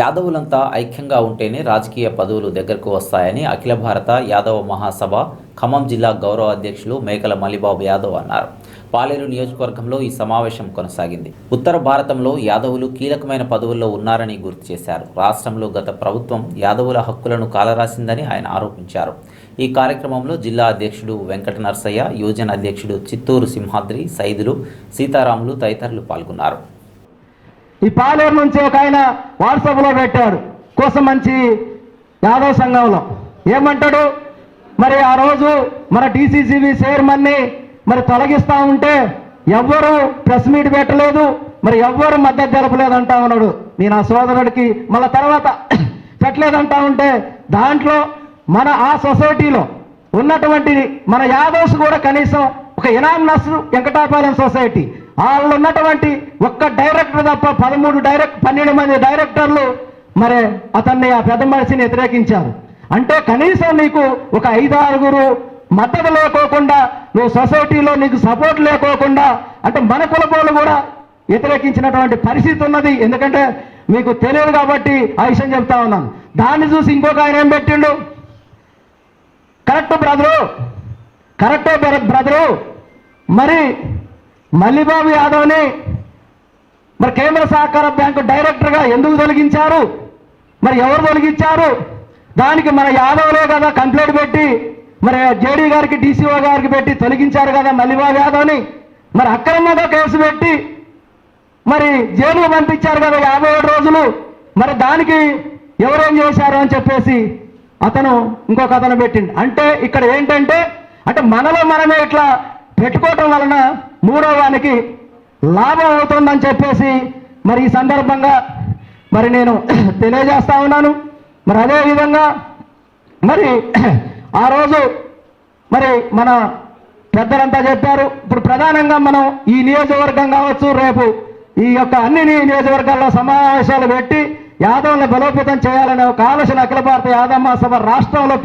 యాదవులంతా ఐక్యంగా ఉంటేనే రాజకీయ పదవులు దగ్గరకు వస్తాయని అఖిల భారత యాదవ మహాసభ ఖమ్మం జిల్లా గౌరవ అధ్యక్షులు మేకల మల్లిబాబు యాదవ్ అన్నారు. పాలేరు నియోజకవర్గంలో ఈ సమావేశం కొనసాగింది. ఉత్తర భారతంలో యాదవులు కీలకమైన పదవుల్లో ఉన్నారని గుర్తు చేశారు. రాష్ట్రంలో గత ప్రభుత్వం యాదవుల హక్కులను కాలరాసిందని ఆయన ఆరోపించారు. ఈ కార్యక్రమంలో జిల్లా అధ్యక్షుడు వెంకట నర్సయ్య యువజన అధ్యక్షుడు చిత్తూరు సింహాద్రి సైదులు సీతారాములు తదితరులు పాల్గొన్నారు. ఈ పాలేరు నుంచి ఒక ఆయన వాట్సాప్లో పెట్టాడు కోసం మంచి యాదవ్ సంఘంలో. ఏమంటాడు? మరి ఆ రోజు మన డీసీసీబీ చైర్మన్ని మరి తొలగిస్తా ఉంటే ఎవ్వరు ప్రెస్ మీట్ పెట్టలేదు మరి ఎవ్వరు మద్దతు జరపలేదంటా ఉన్నాడు. నేను ఆ సోదరుడికి మళ్ళీ తర్వాత పెట్టలేదంటా ఉంటే దాంట్లో మన ఆ సొసైటీలో ఉన్నటువంటి మన యాదవ్స్ కూడా కనీసం ఒక ఇనామినస్ వెంకటాపాలెం సొసైటీ. వాళ్ళు ఉన్నటువంటి ఒక్క డైరెక్టర్ తప్ప పదమూడు డైరెక్ట్ పన్నెండు మంది డైరెక్టర్లు మరి అతన్ని ఆ పెద్ద మనిషిని వ్యతిరేకించారు. అంటే కనీసం నీకు ఒక ఐదు ఆరుగురు మద్దతు లేకోకుండా నువ్వు సొసైటీలో నీకు సపోర్ట్ లేకోకుండా అంటే మన కులపోలు కూడా వ్యతిరేకించినటువంటి పరిస్థితి ఉన్నది. ఎందుకంటే మీకు తెలియదు కాబట్టి ఆ విషయం చెప్తా ఉన్నాను. దాన్ని చూసి ఇంకొక ఆయన ఏం పెట్టిండు? కరెక్ట్ బ్రదరు కరెక్టే బ్రదరు మరి మల్లిబాబు యాదవ్ని మరి కేంద్ర సహకార బ్యాంకు డైరెక్టర్గా ఎందుకు తొలగించారు? మరి ఎవరు తొలగించారు? దానికి మన యాదవ్లే కదా కంప్లైంట్ పెట్టి మరి జేడీ గారికి డీసీఓ గారికి పెట్టి తొలగించారు కదా మల్లిబాబు యాదవ్ని. మరి అక్రమంగా కేసు పెట్టి మరి జైలుకు పంపించారు కదా యాభై ఏడు రోజులు. మరి దానికి ఎవరేం చేశారు అని చెప్పేసి అతను ఇంకొక అతను పెట్టిండు. అంటే ఇక్కడ ఏంటంటే అంటే మనలో మనమే ఇట్లా పెట్టుకోవటం వలన మూడో వానికి లాభం అవుతుందని చెప్పేసి మరి ఈ సందర్భంగా మరి నేను తెలియజేస్తా ఉన్నాను. మరి అదే విధంగా మరి ఆ రోజు మరి మన పెద్దలంతా చెప్పారు. ఇప్పుడు ప్రధానంగా మనం ఈ నియోజకవర్గం కావచ్చు రేపు ఈ యొక్క అన్ని నియోజకవర్గాల్లో సమావేశాలు పెట్టి యాదవులను బలోపేతం చేయాలనే ఒక ఆలోచన అఖిల భారత యాదమ్మ సభ రాష్ట్రంలో